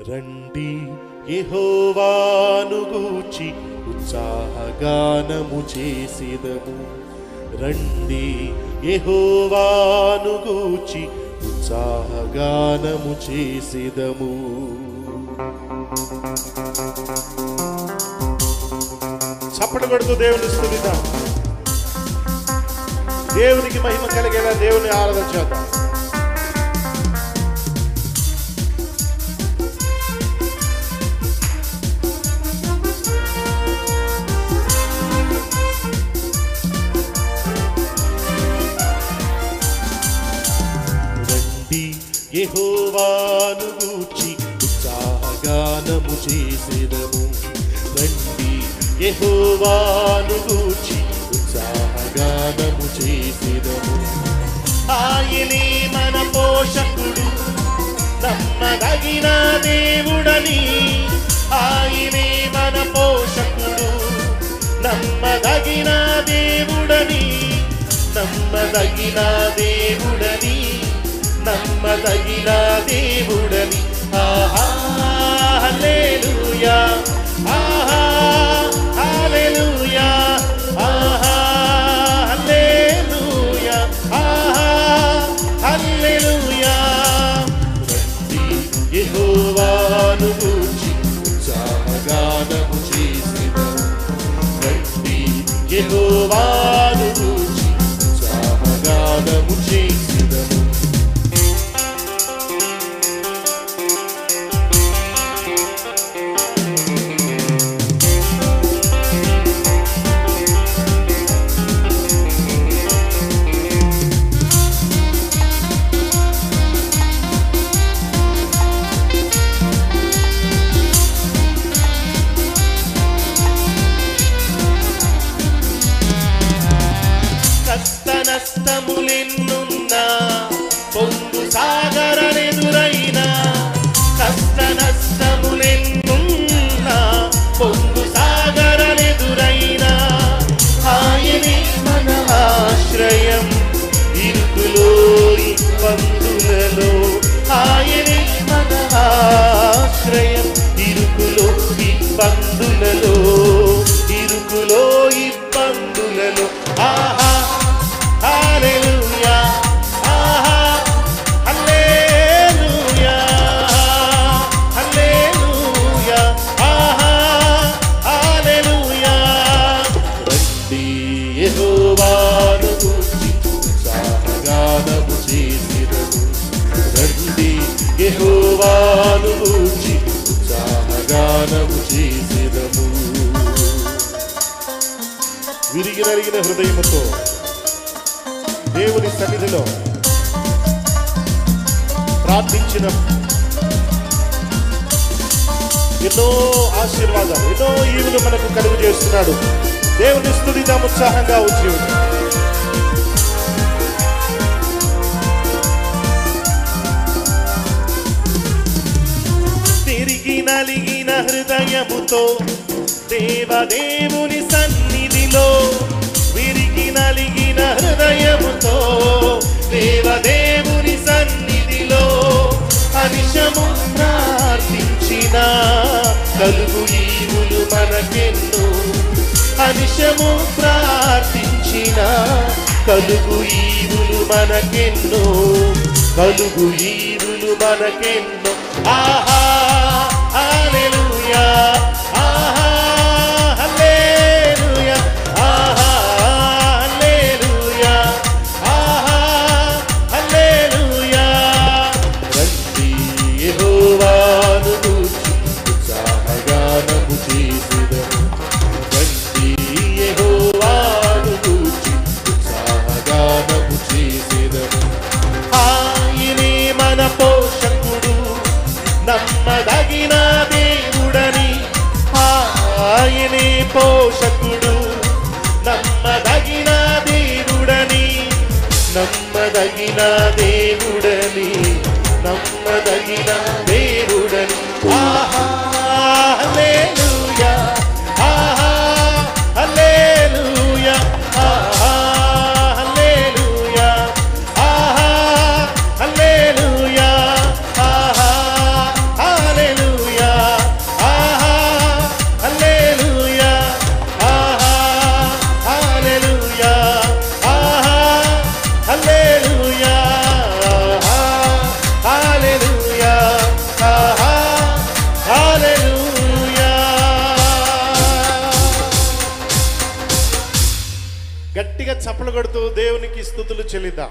రండి యెహోవాను గూర్చి ఉత్సాహగానము చేసేదము. రండి యెహోవాను గూర్చి ఉత్సాహగానము చేసేదము. చప్పట కొడుతూ దేవుని స్థుతిద్దాం దేవునికి మహిమ కలిగేలా దేవుని ఆరాధన చేద్దాం. రండి యహోవాను గూర్చి ఉత్సాహగానము చేసేదము. రండి యహోవాను గూర్చి ఉత్సాహగానము చేసేదము. ఆయనే మన పోషకుడు నమ్మదగిన దేవుడని. ఆయనే మన పోషకుడు నమ్మదగిన దేవుడని. నమ్మదగిన దేవుడని. నమ్మదగిన దేవుడని. ఆహా హల్లెలూయా. సాగరనెదురైనా కష్ట నష్టములెన్నున్నా పొంగు సాగరనెదురైనా ఆయనే మన ఆశ్రయం. ఇరుకులో ఇబ్బందులలో ఆయనే మన ఆశ్రయం. ఇరుకులో ఇబ్బందులలో ఇరుకులో ఇబ్బందులలో ఆహా విరిగి నరిగిన హృదయముతో దేవుని సన్నిధిలో ప్రార్థించిన ఎన్నో ఆశీర్వాదాలు ఎన్నో ఈవులు మనకు కలుగు చేస్తున్నాడు. దేవుని స్థుతిద్దాం ఉత్సాహంగా ఉద్యోగం తిరిగి నలిగిన హృదయముతో దేవదేవుని సన్నిధిలో నలిగిన హృదయముతో దేవదేవుని సన్నిధిలో అనిశము ప్రార్థించిన కలుగు ఈవులు మనకెన్నో అనిశము ప్రార్థించిన కలుగు ఈవులు మనకెన్నో కలుగు ఈవులు మనకెన్నో ఆహా హల్లెలూయా. యెహోవాను గూర్చి ఉత్సాహగానము చేసెదము రండి యెహోవాను గూర్చి ఉత్సాహగానము చేసెదము ఆయనే మన పోషకుడు నమ్మదగిన దేవుడని. ఆయనే పోషకుడు నమ్మదగిన దేవుడని. నమ్మదగిన చప్పలు కొడుతూ దేవునికి స్థుతులు చెల్లిద్దాం.